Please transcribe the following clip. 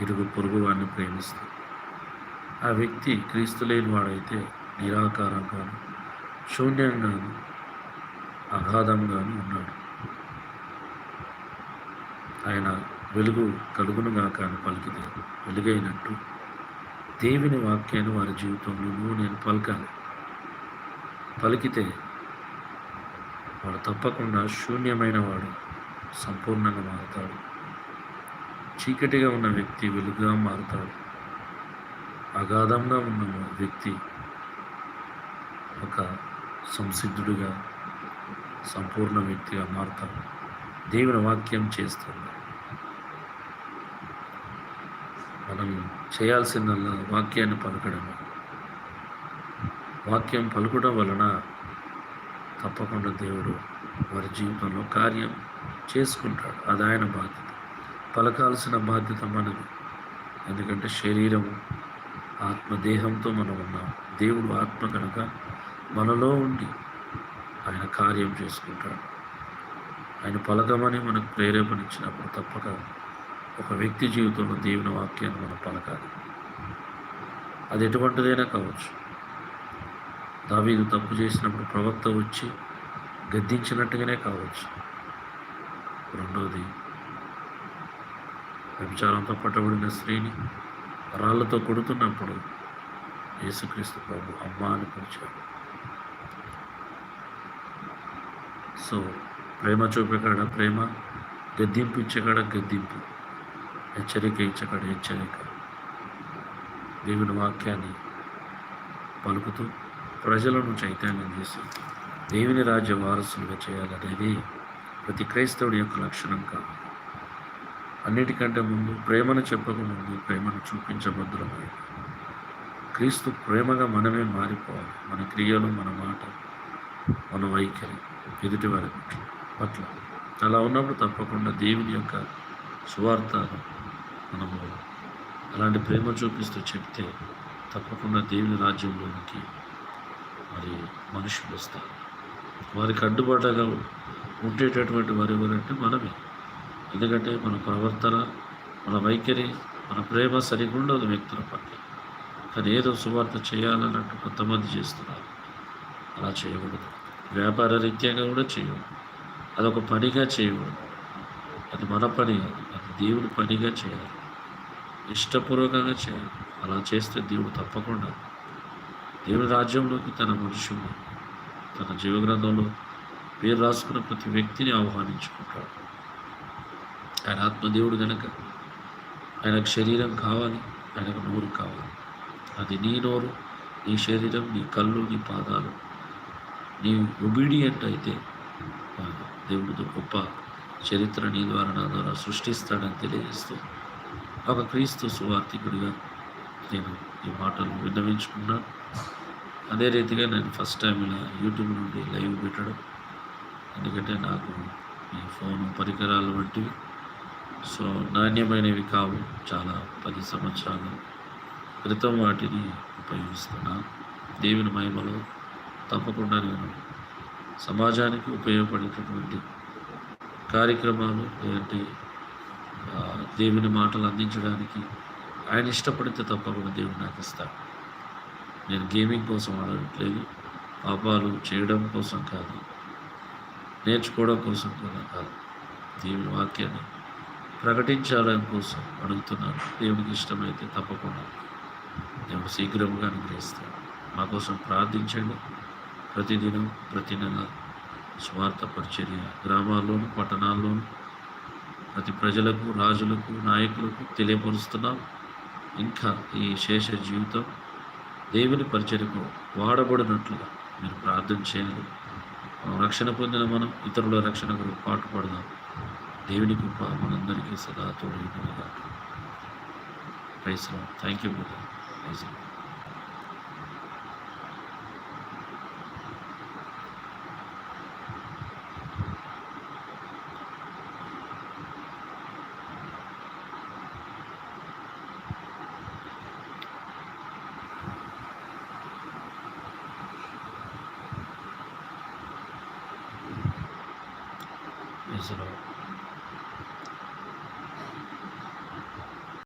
ఇరుగు పొరుగు వాడిని ప్రేమిస్తూ. ఆ వ్యక్తి క్రీస్తు లేని వాడైతే నిరాకారంగాను శూన్యంగాను అగాధంగాను ఉన్నాడు. ఆయన వెలుగు కలుగునుగా కానీ పలికితే వెలుగైనట్టు దేవుని వాక్యాన్ని వారి జీవితంలో నేను పలకాలి. పలికితే వాడు తప్పకుండా శూన్యమైన వాడు సంపూర్ణంగా మారుతాడు. చీకటిగా ఉన్న వ్యక్తి వెలుగుగా మారుతాడు. అగాధంగా ఉన్న వ్యక్తి ఒక సంసిద్ధుడిగా సంపూర్ణ వ్యక్తిగా మారుతాడు. దేవుని వాక్యం చేస్తుంది. మనం చేయాల్సిన వాక్యాన్ని పలకడం వాక్యం పలుకడం వలన తప్పకుండా దేవుడు వారి జీవితంలో కార్యం చేసుకుంటాడు. అది ఆయన బాధ్యత. పలకాల్సిన బాధ్యత మనది. ఎందుకంటే శరీరము ఆత్మదేహంతో మనం ఉన్నాం. దేవుడు ఆత్మ కనుక మనలో ఉండి ఆయన కార్యం చేసుకుంటాడు. ఆయన పలకమని మనకు ప్రేరేపణించినప్పుడు తప్పక ఒక వ్యక్తి జీవితంలో దేవుని వాక్యాన్ని మనం పలకాలి. అది ఎటువంటిదైనా కావచ్చు. దావీదు తప్పు చేసినప్పుడు ప్రవక్త వచ్చి గద్దించినట్టుగానే కావచ్చు. రెండవది వ్యభిచారంతో పట్టబడిన స్త్రీని రాళ్ళతో కొడుతున్నప్పుడు యేసుక్రీస్తు ప్రభు అమ్మ అని పిలిచాడు. సో ప్రేమ చూపేకాడ ప్రేమ గద్దింపు ఇచ్చేకాడ గద్దింపు హెచ్చరిక ఇచ్చేకాడ హెచ్చరిక. దేవుని వాక్యాన్ని పలుకుతూ ప్రజలను చైతన్యం చేసి దేవుని రాజ్య వారసులుగా చేయాలనేది ప్రతి క్రైస్తవుడి యొక్క లక్షణం కాదు. అన్నిటికంటే ముందు ప్రేమను చెప్పక ముందు ప్రేమను చూపించబద్దులమై క్రీస్తు ప్రేమగా మనమే మారిపోవాలి. మన క్రియలు మన మాట మన వైఖరి ఎదుటి వారి పట్ల. అలా ఉన్నప్పుడు తప్పకుండా దేవుని యొక్క సువార్త మనము అలాంటి ప్రేమ చూపిస్తూ చెప్తే తప్పకుండా దేవుని రాజ్యంలోనికి మరి మనుషులు వస్తారు. వారికి అడ్డుబాటుగా ఉండేటటువంటి వారు ఎవరంటే మనమే. ఎందుకంటే మన ప్రవర్తన మన వైఖరి మన ప్రేమ సరిగుండదు వ్యక్తుల పట్ల. కానీ ఏదో సువార్త చేయాలన్నట్టు కొంతమంది చేస్తున్నారు. అలా చేయకూడదు. వ్యాపార రీత్యాగా కూడా చేయకూడదు. అదొక పనిగా చేయకూడదు. అది మన పని అది దేవుని పనిగా చేయాలి. ఇష్టపూర్వకంగా చేయాలి. అలా చేస్తే దేవుడు తప్పకుండా దేవుని రాజ్యంలోకి తన మనుషులు తన జీవగ్రంథంలో పేరు రాసుకున్న ప్రతి వ్యక్తిని ఆహ్వానించుకుంటాడు. ఆయన ఆత్మదేవుడు కనుక ఆయనకు శరీరం కావాలి ఆయనకు నోరు కావాలి. అది నీ నోరు నీ శరీరం నీ కళ్ళు నీ పాదాలు. నీ ఒబీడియంట్ అయితే దేవుడితో గొప్ప చరిత్ర నీ ద్వారా నా ద్వారా సృష్టిస్తాడని తెలియజేస్తూ ఒక క్రీస్తు సువార్థికుడిగా నేను ఈ మాటలు విన్నవించుకున్నాను అదే రీతిగా నేను ఫస్ట్ టైం ఇలా యూట్యూబ్ నుండి లైవ్ పెట్టడం. ఎందుకంటే నాకు ఈ ఫోన్ పరికరాలు వంటివి సో నాణ్యమైనవి కావు చాలా పది సంవత్సరాలు. క్రితం వాటిని ఉపయోగిస్తున్నా. దేవుని మహిమలో తప్పకుండా నేను సమాజానికి ఉపయోగపడేటటువంటి కార్యక్రమాలు లేదంటే దేవుని మాటలు అందించడానికి ఆయన ఇష్టపడితే తప్పకుండా దేవుడు నాకు ఇస్తాడు. నేను గేమింగ్ కోసం ఆడట్లేదు. పాపాలు చేయడం కోసం కాదు. నేర్చుకోవడం కోసం కూడా కాదు. దేవుని వాక్యాన్ని ప్రకటించాలని కోసం అడుగుతున్నాను. దేవునికి ఇష్టమైతే తప్పకుండా దేవుడు శీఘ్రంగా అనుగ్రహిస్తాడు. మా కోసం ప్రార్థించండి. ప్రతిదినం ప్రతి నెల స్వార్థ పరిచర్య గ్రామాల్లోను పట్టణాల్లోను ప్రతి ప్రజలకు రాజులకు నాయకులకు తెలియపరుస్తున్నాం. ఇంకా ఈ శేష జీవితం దేవుని పరిచర్యకు వాడబడినట్లుగా మీరు ప్రార్థన చేయాలి రక్షణ పొందిన మనం ఇతరుల రక్షణ కొరకు పాటుపడదాం. దేవుని కృప మనందరికీ సదా తోడుగా praise thank you praise praise